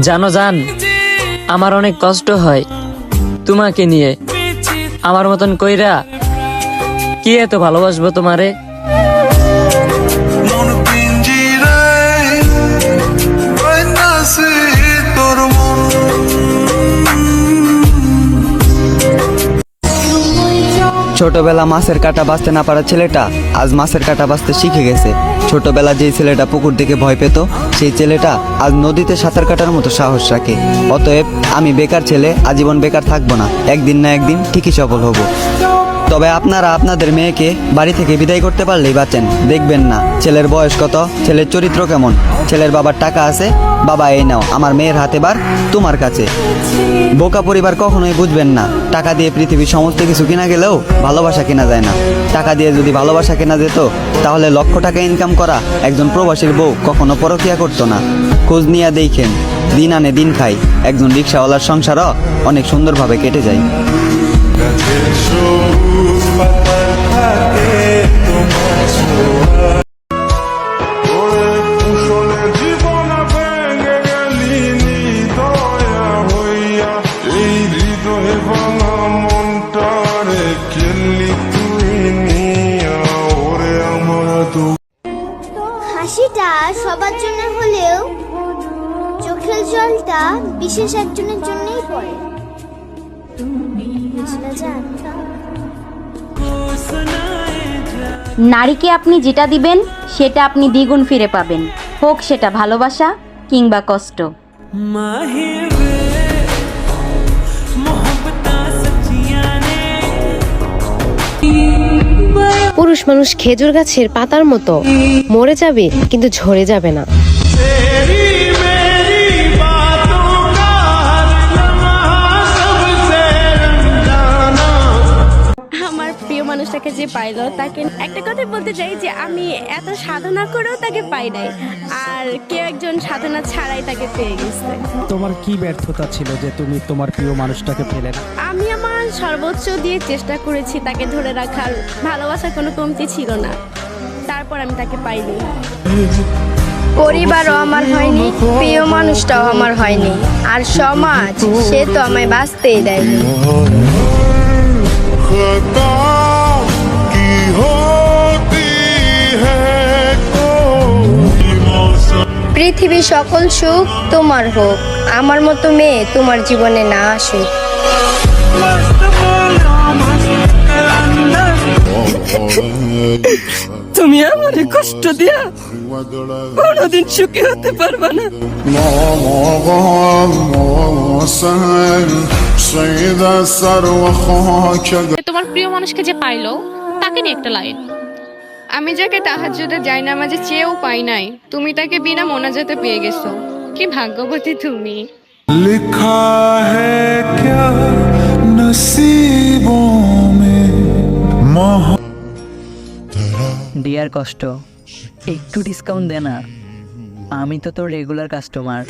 জানো জান, আমার অনেক কষ্ট হয় তোমাকে নিয়ে। আমার মতন কইরা কি এত ভালোবাসবো তোমারে? ছোটবেলা মাছের কাটা বাঁচতে না পারা ছেলেটা আজ মাছের কাটা বাঁচতে শিখে গেছে। ছোটবেলা যেই ছেলেটা পুকুর দিকে ভয় পেত, সেই ছেলেটা আজ নদীতে সাঁতার কাটার মতো সাহস রাখে। অতএব আমি বেকার ছেলে, আজীবন বেকার থাকব না। একদিন না একদিন ঠিকই সফল হব। তবে আপনারা আপনাদের মেয়েকে বাড়ি থেকে বিদায় করতে পারলেই বাঁচেন। দেখবেন না, ছেলের বয়স কত, ছেলের চরিত্র কেমন। ছেলের বাবার টাকা আছে, বাবা এই নাও, আমার মেয়ের হাতে বার, তোমার কাছে। বোকা পরিবার কখনোই বুঝবেন না, টাকা দিয়ে পৃথিবীর সমস্ত কিছু কিনা গেলেও ভালোবাসা কেনা যায় না। টাকা দিয়ে যদি ভালোবাসা কেনা যেত, তাহলে লক্ষ টাকা ইনকাম করা একজন প্রবাসীর বউ কখনো পরকিয়া করতো না। খোঁজ নিয়ে দেখেন, দিন আনে দিন খাই, একজন রিক্সাওয়ালার সংসারও অনেক সুন্দরভাবে কেটে যায়। হাসিটা সবার জন্য হলেও চোখের জলটা বিশেষ একজনের জন্যই পড়ে। বুঝলে জান? নারীকে আপনি যেটা দিবেন সেটা আপনি দ্বিগুণ ফিরে পাবেন। হোক সেটা ভালোবাসা কিংবা কষ্ট। পুরুষ মানুষ খেজুর গাছের পাতার মতো। মরে যাবে কিন্তু ঝরে যাবে না। মানুষটাকে যে পাইলো তাকে একটা কথা বলতে চাই যে আমি এত সাধনা করেও তাকে পাই নাই আর কেউ একজন সাধনা ছাড়াই তাকে পেয়ে গেছে। তোমার কি ব্যর্থতা ছিল যে তুমি তোমার প্রিয় মানুষটাকে পেলে না? আমি আমার সর্বোচ্চ দিয়ে চেষ্টা করেছি তাকে ধরে রাখার ভালোবাসার কোনো কমতি ছিল না। তারপর আমি তাকে পাইনি। পরিবারও আমার হয়নি প্রিয় মানুষটাও আমার হয়নি আর সমাজ সে তো আমায় বাঁচতেই দেয়নি। পৃথিবীর সকল সুখ তোমার হোক। আমার মতো মেয়ে তোমার জীবনে না আসুক। তুমি আমার কষ্ট দিয়া কোনদিন সুখী হতে পারবে না। তোমার প্রিয় মানুষকে যে পাইলো তাকে নিয়ে একটা লাইন। আমি যাকে তাহাজ্জুদে যাই না মাঝে চেয়েও পাই নাই তুমি তাকে বিনা মোনাজাতে পেয়ে গেছো। কি ভাগ্যবতী তুমি। লিখা মহ ডিয়ার কষ্ট একটু ডিসকাউন্ট দে না। আমি তো তোর রেগুলার কাস্টমার